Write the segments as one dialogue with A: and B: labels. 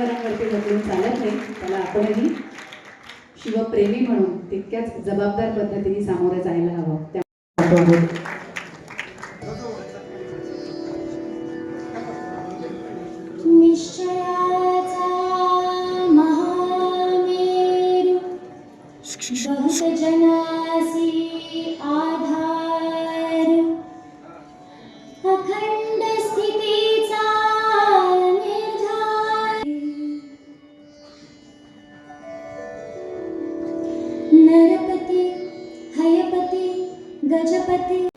A: जनावरांवरती बदलून चालत नाही. त्याला आपणही शिवप्रेमी म्हणून तितक्याच जबाबदार पद्धतीने सामोरं जायला हवं. त्या
B: गजपती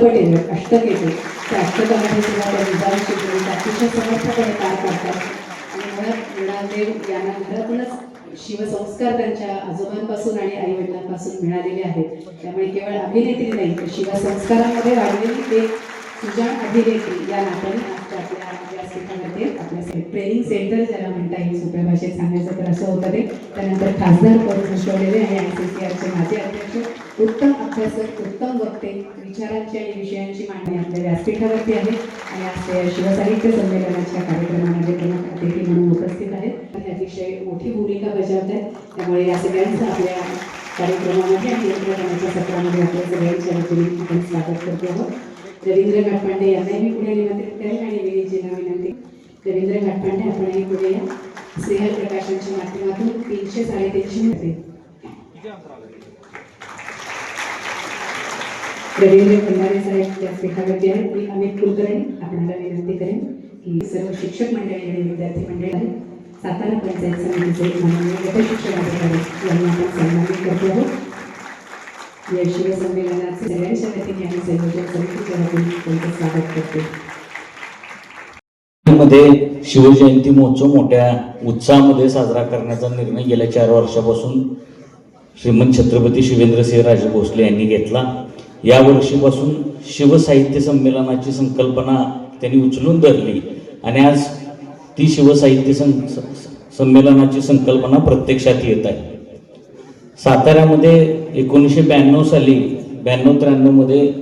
A: चित्रपट येतो अष्टक येते त्या अष्टकामध्ये सुद्धा त्या विजांची भूमिका अतिशय समर्थपणे पार पाडतात आणि मुळात मृणालदेव यांना घरातूनच शिवसंस्कार त्यांच्या आजोबांपासून आणि आई वडिलांपासून मिळालेले आहेत. त्यामुळे केवळ अभिनेत्री नाही तर शिवसंस्कारामध्ये वाढलेली ते सुजाण अभिनेत्री या नात्याने आजच्या आपल्या व्यासपीठामध्ये आपल्या ट्रेनिंग सेंटर ज्याला म्हणता येईल सोप्या भाषेत सांगायचं तर असं होतं ते. त्यानंतर खासदार पद भूषवलेले आणि आय सी सी आरचे माजी अध्यक्ष. उत्तम अभ्यासक उत्तम वक्ते विचारांची आणि विषयांची मांडणी आपल्या व्यासपीठावरती आहे. आणि आज ते शिवसाहित्य संमेलनाच्या कार्यक्रमामध्ये प्रमुख अतिथी म्हणून उपस्थित आहेत. आणि अतिशय मोठी भूमिका बजावत आहेत. त्यामुळे या सगळ्यांचं आपल्या कार्यक्रमामध्ये आणि यंत्रणाच्या सत्रामध्ये आपल्या सगळ्यांच्या वतीने आपण स्वागत करतो आहोत. रवींद्र घाटपांडे यांनाही मी पुढे निमंत्रित करेन आणि विनीतजींना विनंती. रवींद्र घाटपांडे आपणही पुढे या. स्नेहल प्रकाशांच्या माध्यमातून तीनशे साडेतीनशे मिळते रवींद्र खंडारे साहेब या पीठावरती आहेत. मी अमित कुलकर्णी आपल्याला विनंती करेन की सर्व शिक्षक मंडळी आणि विद्यार्थी मंडळी आहेत सातारा पंचायत समितीचे माननीय गटशिक्षण अधिकारी यांना आपण सन्मानित करतो आहोत. या शिवसंमेलनाचे सगळ्यांच्या वतीने आणि संयोजक समितीच्या वतीने त्यांचं स्वागत करतो.
C: मध्ये शिवजयंती महोत्सव मोठ्या उत्साहामध्ये साजरा करण्याचा निर्णय गेल्या चार वर्षापासून श्रीमंत छत्रपती शिवेंद्रसिंह राजे भोसले यांनी घेतला. या वर्षीपासून शिवसाहित्य संमेलनाची संकल्पना त्यांनी उचलून धरली. आणि आज ती शिवसाहित्य सं संमेलनाची संकल्पना प्रत्यक्षात येत आहे. साताऱ्यामध्ये एकोणीसशे ब्याण्णव साली ब्याण्णव त्र्याण्णवमध्ये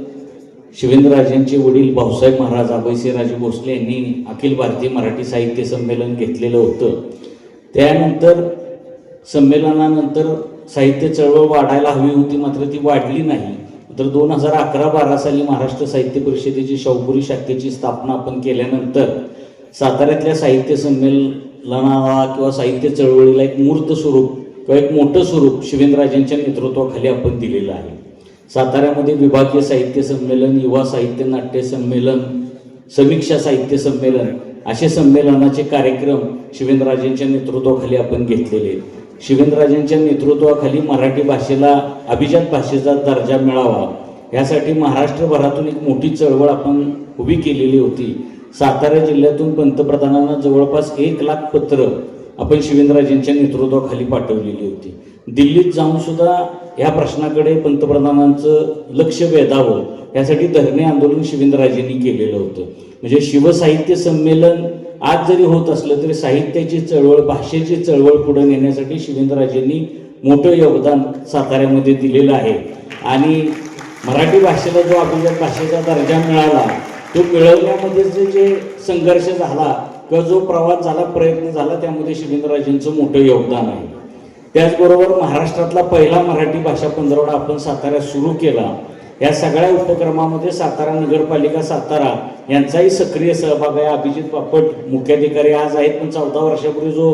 C: शिवेंद्रराजेंचे वडील भाऊसाहेब महाराज अभयसिंहराजे भोसले यांनी अखिल भारतीय मराठी साहित्य संमेलन घेतलेलं होतं. त्यानंतर संमेलनानंतर साहित्य चळवळ वाढायला हवी होती मात्र ती वाढली नाही. तर दोन हजार अकरा बारा साली महाराष्ट्र साहित्य परिषदेची शाहपुरी शाखेची स्थापना आपण केल्यानंतर साताऱ्यातल्या साहित्य संमेलनाला किंवा साहित्य चळवळीला एक मूर्त स्वरूप किंवा एक मोठं स्वरूप शिवेंद्रराजेंच्या नेतृत्वाखाली आपण दिलेलं आहे साताऱ्यामध्ये विभागीय साहित्य संमेलन युवा साहित्य नाट्य संमेलन समीक्षा साहित्य संमेलन असे संमेलनाचे कार्यक्रम शिवेंद्रराजेंच्या नेतृत्वाखाली आपण घेतलेले आहेत. शिवेंद्रराजेंच्या नेतृत्वाखाली मराठी भाषेला अभिजात भाषेचा दर्जा मिळावा यासाठी महाराष्ट्रभरातून एक मोठी चळवळ आपण उभी केलेली होती. सातारा जिल्ह्यातून पंतप्रधानांना जवळपास एक लाख पत्र आपण शिवेंद्रराजेंच्या नेतृत्वाखाली पाठवलेली होती. दिल्लीत जाऊन सुद्धा प्रश्नाकडे पंतप्रधानांचं लक्ष वेधावं यासाठी धरणे आंदोलन शिवेंद्रराजेंनी केलेलं होतं. म्हणजे शिवसाहित्य संमेलन आज जरी होत असलं तरी साहित्याची चळवळ भाषेची चळवळ पुढे नेण्यासाठी शिवेंद्रराजेंनी मोठं योगदान साताऱ्यामध्ये दिलेलं आहे. आणि मराठी भाषेला जो अभिजात भाषेचा दर्जा मिळाला तो मिळवण्यामध्ये जे जे संघर्ष झाला किंवा जो प्रवास झाला प्रयत्न झाला त्यामध्ये शिवेंद्रराजेंचं मोठं योगदान आहे. त्याचबरोबर महाराष्ट्रातला पहिला मराठी भाषा पंधरवडा आपण साताऱ्यात सुरू केला. या सगळ्या उपक्रमामध्ये सातारा नगरपालिका सातारा यांचाही सक्रिय सहभाग आहे. अभिजित बापट मुख्याधिकारी आज आहेत पण चौदा वर्षापूर्वी जो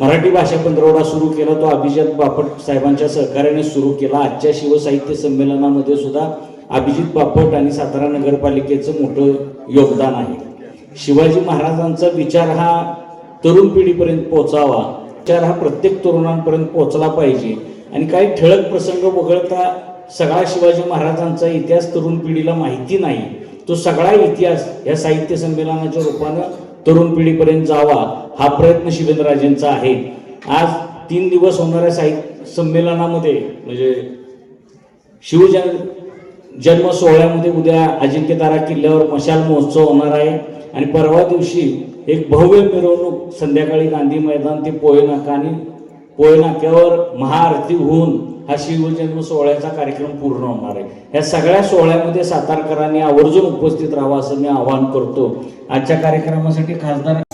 C: मराठी भाषा पंधरवडा सुरू केला तो अभिजित बापट साहेबांच्या सहकार्याने सुरू केला. आजच्या शिवसाहित्य संमेलनामध्ये सुद्धा अभिजित बापट आणि सातारा नगरपालिकेचं मोठं योगदान आहे. शिवाजी महाराजांचा विचार हा तरुण पिढीपर्यंत पोचावा विचार हा प्रत्येक तरुणांपर्यंत पोचला पाहिजे. आणि काही ठळक प्रसंग वगळता सगळा शिवाजी महाराजांचा इतिहास तरुण पिढीला माहिती नाही तो सगळा इतिहास या साहित्य संमेलनाच्या रूपानं तरुण पिढीपर्यंत जावा हा प्रयत्न शिवेंद्रराजेंचा आहे. आज तीन दिवस होणाऱ्या साहित्य संमेलनामध्ये म्हणजे शिवजन जन्म सोहळ्यामध्ये उद्या अजिंक्यतारा किल्ल्यावर मशाल महोत्सव होणार आहे. आणि परवा दिवशी एक भव्य मिरवणूक संध्याकाळी गांधी मैदान ते पोहे नाका आणि कोयनाक्यावर नाक्यावर महाआरती होऊन हा शिवजन्म सोहळ्याचा कार्यक्रम पूर्ण होणार आहे. या सगळ्या सोहळ्यामध्ये सातारकरांनी आवर्जून उपस्थित राहावं असं मी आवाहन करतो. आजच्या कार्यक्रमासाठी खासदार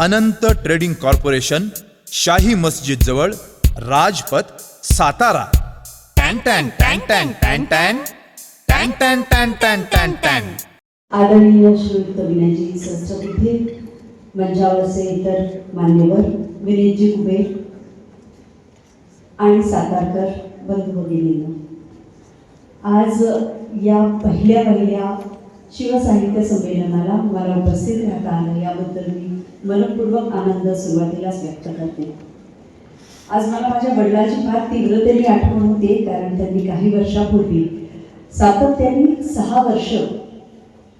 D: अनंत ट्रेडिंग कॉर्पोरेशन शाही मस्जिद जवळ राजपथ सातारा
E: आदरणीय श्री विनायजी सरस्वती मंचावरचे इतर मान्यवर विनयजी कुबेर आणि सातारकर बंधू भगिनी आज या पहिल्या पहिल्या शिवसाहित्य संमेलनाला मला उपस्थित राहता आलं याबद्दल मी मनपूर्वक आनंद सुरुवातीलाच व्यक्त करते. आज मला माझ्या वडिलांची फार तीव्रतेने आठवण होते कारण त्यांनी काही वर्षापूर्वी सातत्याने सहा वर्ष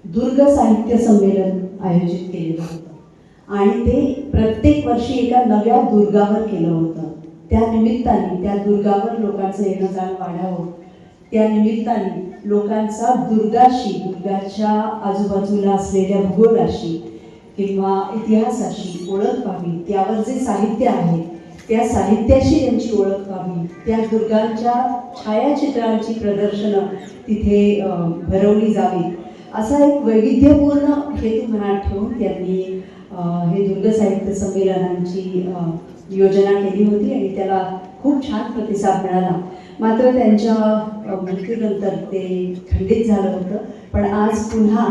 E: दुर्ग साहित्य संमेलन आयोजित केलेलं होतं. आणि ते प्रत्येक वर्षी एका नव्या दुर्गावर केलं होतं. त्या निमित्ताने त्या दुर्गावर लोकांचं येणं जाणं वाढावं. त्या निमित्ताने लोकांचा दुर्गाशी दुर्गाच्या आजूबाजूला असलेल्या भूगोलाशी किंवा इतिहासाशी ओळख व्हावी त्यावर जे साहित्य आहे त्या साहित्याशी त्यांची ओळख व्हावी त्या दुर्गांच्या छायाचित्रांची प्रदर्शनं तिथे भरवली जावी. असा एक वैविध्यपूर्ण हेतू मनात ठेवून त्यांनी हे दुर्ग साहित्य संमेलनांची योजना केली होती आणि त्याला खूप छान प्रतिसाद मिळाला. मात्र त्यांच्या मृत्यूनंतर ते खंडित झालं होतं. पण आज पुन्हा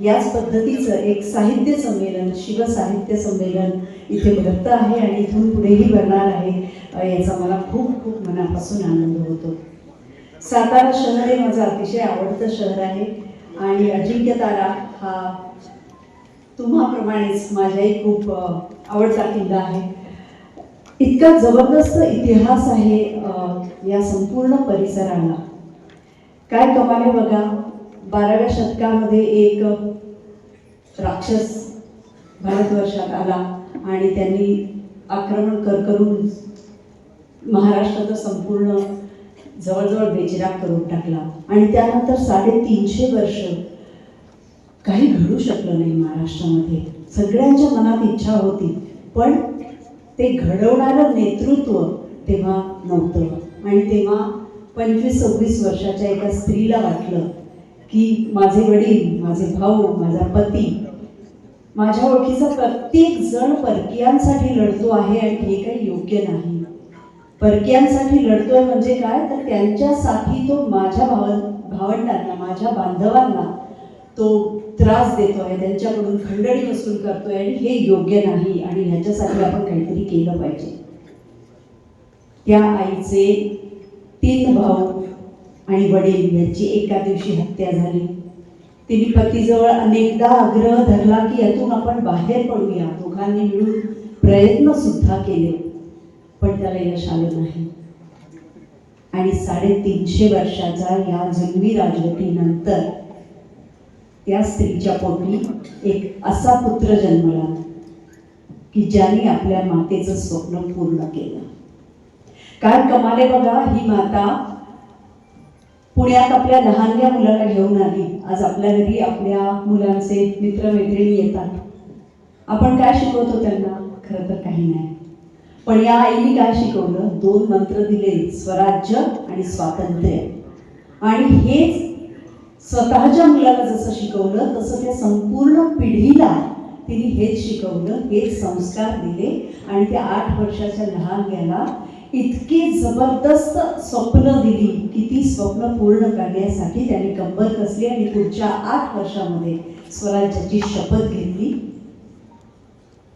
E: याच पद्धतीचं एक साहित्य संमेलन शिवसाहित्य संमेलन इथे भरतं आहे आणि इथून पुढेही भरणार आहे याचा मला खूप खूप मनापासून आनंद होतो. सातारा शहर हे माझं अतिशय आवडतं शहर आहे आणि अजिंक्यतारा हा तुम्हाप्रमाणेच माझ्याही खूप आवडता किल्ला आहे. इतका जबरदस्त इतिहास आहे या संपूर्ण परिसराला. काय कमाले बघा बाराव्या शतकामध्ये एक राक्षस भारतवर्षात आला आणि त्यांनी आक्रमण कर करून महाराष्ट्राचं संपूर्ण जवळजवळ बेचिराग करून टाकला. आणि त्यानंतर साडेतीनशे वर्ष काही घडू शकलं नाही महाराष्ट्रामध्ये. सगळ्यांच्या मनात इच्छा होती पण ते घडवणारं नेतृत्व तेव्हा नव्हतं. आणि तेव्हा पंचवीस सव्वीस वर्षाच्या एका स्त्रीला वाटलं की माझे वडील माझे भाऊ माझा पती माझ्या ओळखीचा प्रत्येक जण परकीयांसाठी लढतो आहे आणि हे काही योग्य नाही. परकीयांसाठी लढतोय म्हणजे काय? तर त्यांच्यासाठी तो माझ्या भाव भावंडांना माझ्या बांधवांना तो त्रास देतोय त्यांच्याकडून खंडणी वसूल करतोय आणि हे योग्य नाही आणि ह्याच्यासाठी आपण काहीतरी केलं पाहिजे. त्या आईचे तीन भाऊ आणि वडील यांची एका दिवशी हत्या झाली. तिने पतीजवळ अनेकदा आग्रह धरला की यातून आपण बाहेर पडूया. दोघांनी मिळून प्रयत्न सुद्धा केले. पण त्याला यश आलं नाही. आणि साडेतीनशे वर्षाचा या जुलमी राजवटीनंतर त्या स्त्रीच्या पोटी एक असा पुत्र जन्मला की ज्याने आपल्या मातेचं स्वप्न पूर्ण केलं. काय कमाले बघा ही माता पुण्यात आपल्या लहानग्या मुलाला घेऊन आली. आज आपल्या घरी आपल्या मुलांचे मित्रमैत्रिणी येतात. आपण काय शिकवतो त्यांना? खरं तर काही नाही. पण या आईने काय शिकवलं? दोन मंत्र दिले स्वराज्य आणि स्वातंत्र्य. आणि हेच स्वतःच्या मुलाला जसं शिकवलं तसं त्या संपूर्ण पिढीला तिने हेच शिकवलं हेच संस्कार दिले. आणि त्या आठ वर्षाच्या लहान इतकी जबरदस्त स्वप्न दिली. की ती स्वप्न पूर्ण करण्यासाठी त्याने कंबर कसली आणि पुढच्या आठ वर्षामध्ये स्वराज्याची शपथ घेतली.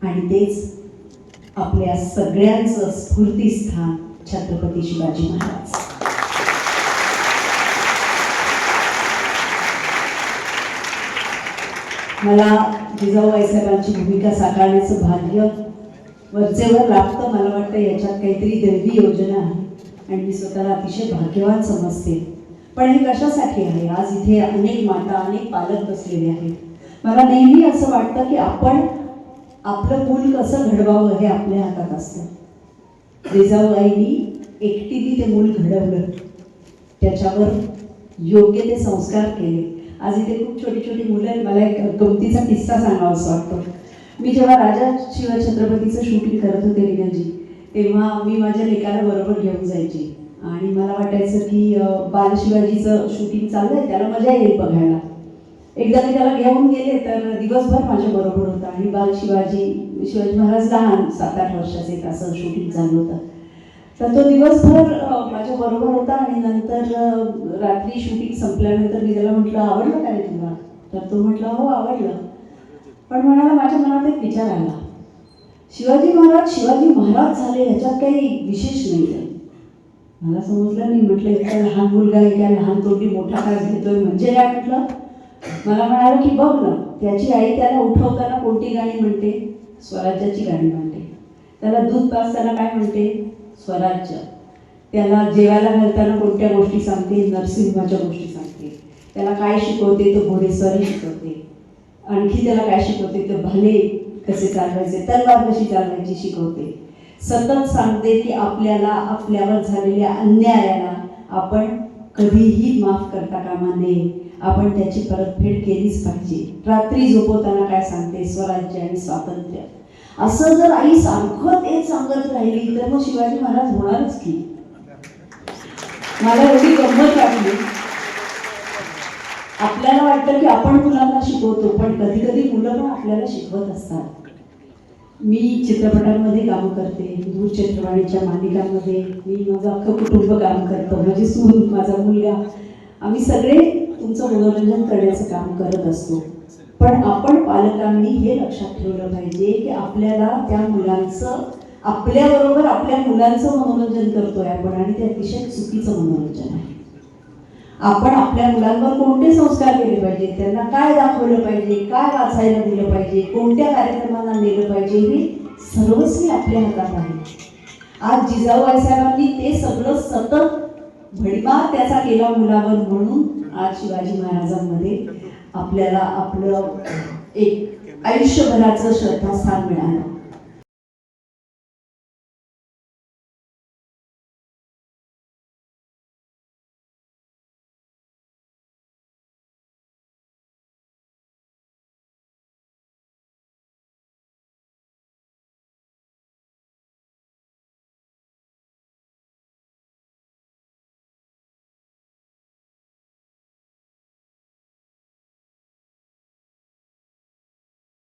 E: आणि तेच आपल्या सगळ्यांचं स्फूर्तीस्थान छत्रपती शिवाजी महाराज. मला जिजाऊ साहेबांची भूमिका साकारण्याचं भाग्य वरचेवर लाभतं मला वाटतं याच्यात काहीतरी दैवी योजना आहे. आणि मी स्वतःला अतिशय भाग्यवान समजते. पण हे कशासाठी आहे? आज इथे अनेक माता अनेक पालक बसलेले आहेत. मला नेहमी असं वाटतं की आपण आपलं मूल कसं घडवावं हे आपल्या हातात असतं. जिजाऊबाईंनी एकटीने ते मूल घडवलं. त्याच्यावर योग्य ते संस्कार केले. आज इथे खूप छोटी छोटी मुलं मला एक गमतीचा किस्सा सांगावा असं वाटतो. मी जेव्हा राजा शिवछत्रपतीचं शूटिंग करत होते रीनाजी तेव्हा मी माझ्या लेकाला बरोबर घेऊन जायची. आणि मला वाटायचं की बाल बालशिवाजीचं शूटिंग चाललंय त्याला मजा येईल बघायला. एकदा मी त्याला घेऊन गेले तर दिवसभर माझ्या बरोबर होता. आणि बाल शिवाजी शिवाजी महाराज लहान सात आठ वर्षाचे आहेत, असं शूटिंग चालू होतं. तर तो दिवसभर माझ्या बरोबर होता. आणि नंतर रात्री शूटिंग संपल्यानंतर मी त्याला म्हटलं आवडलं का रे तुला? तर तो म्हटलं हो आवडलं. पण म्हणाला माझ्या मनात एक विचार आला. शिवाजी महाराज शिवाजी महाराज झाले ह्याच्यात काही विशेष नाही आहे मला समजलं नाही म्हटलं इतका लहान मुलगा एका लहान तोंडी मोठा कास घेतोय म्हणजे काय म्हटलं? मला म्हणालं की बघ ना त्याची आई त्याला उठवताना कोणती गाणी म्हणते? स्वराज्याची गाणी म्हणते. त्याला दूध पाजताना काय म्हणते? स्वराज्य. त्याला जेवायला घालताना कोणत्या गोष्टी सांगते? नरसिंहाच्या गोष्टी सांगते. त्याला काय शिकवते? तो घोडेस्वारी शिकवते. आणखी त्याला काय शिकवते? तर भले कसे चालवायचे तलवार कशी चालवायची शिकवते. सतत सांगते की आपल्याला आपल्यावर झालेल्या अन्यायाला आपण कधीही माफ करता कामा नये. आपण त्याची परतफेड केलीच पाहिजे. रात्री झोपवताना काय सांगते? स्वराज्य आणि स्वातंत्र्य. असं जर आई सारखं तेच सांगत राहिली तर मग शिवाजी महाराज होणारच की? मला एवढी गंमत वाटली. आपल्याला वाटतं की आपण मुलांना शिकवतो पण कधी कधी मुलं पण आपल्याला शिकवत असतात. मी चित्रपटांमध्ये काम करते दूरचित्रवाणीच्या मालिकांमध्ये मी माझं अख्खं कुटुंब काम करतो माझी सून माझा मुलगा. आम्ही सगळे तुमचं मनोरंजन करण्याचं काम करत असतो. पण आपण पालकांनी हे लक्षात ठेवलं पाहिजे की आपल्याला त्या मुलांचं आपल्याबरोबर आपल्या मुलांचं मनोरंजन करतोय आपण आणि ते अतिशय चुकीचं मनोरंजन आहे. आपण आपल्या मुलांवर कोणते संस्कार केले पाहिजे? त्यांना काय दाखवलं पाहिजे? काय वाचायला दिलं पाहिजे? कोणत्या कार्यक्रमांना नेलं पाहिजे? हे सर्वस्वी आपल्या हातात आहे. आज जिजाऊ साहेबांनी ते सगळं सतत भडीमार त्याचा केला मुलावर म्हणून आज शिवाजी महाराजांमध्ये आपल्याला आपलं एक आयुष्यभराचं श्रद्धास्थान मिळालं.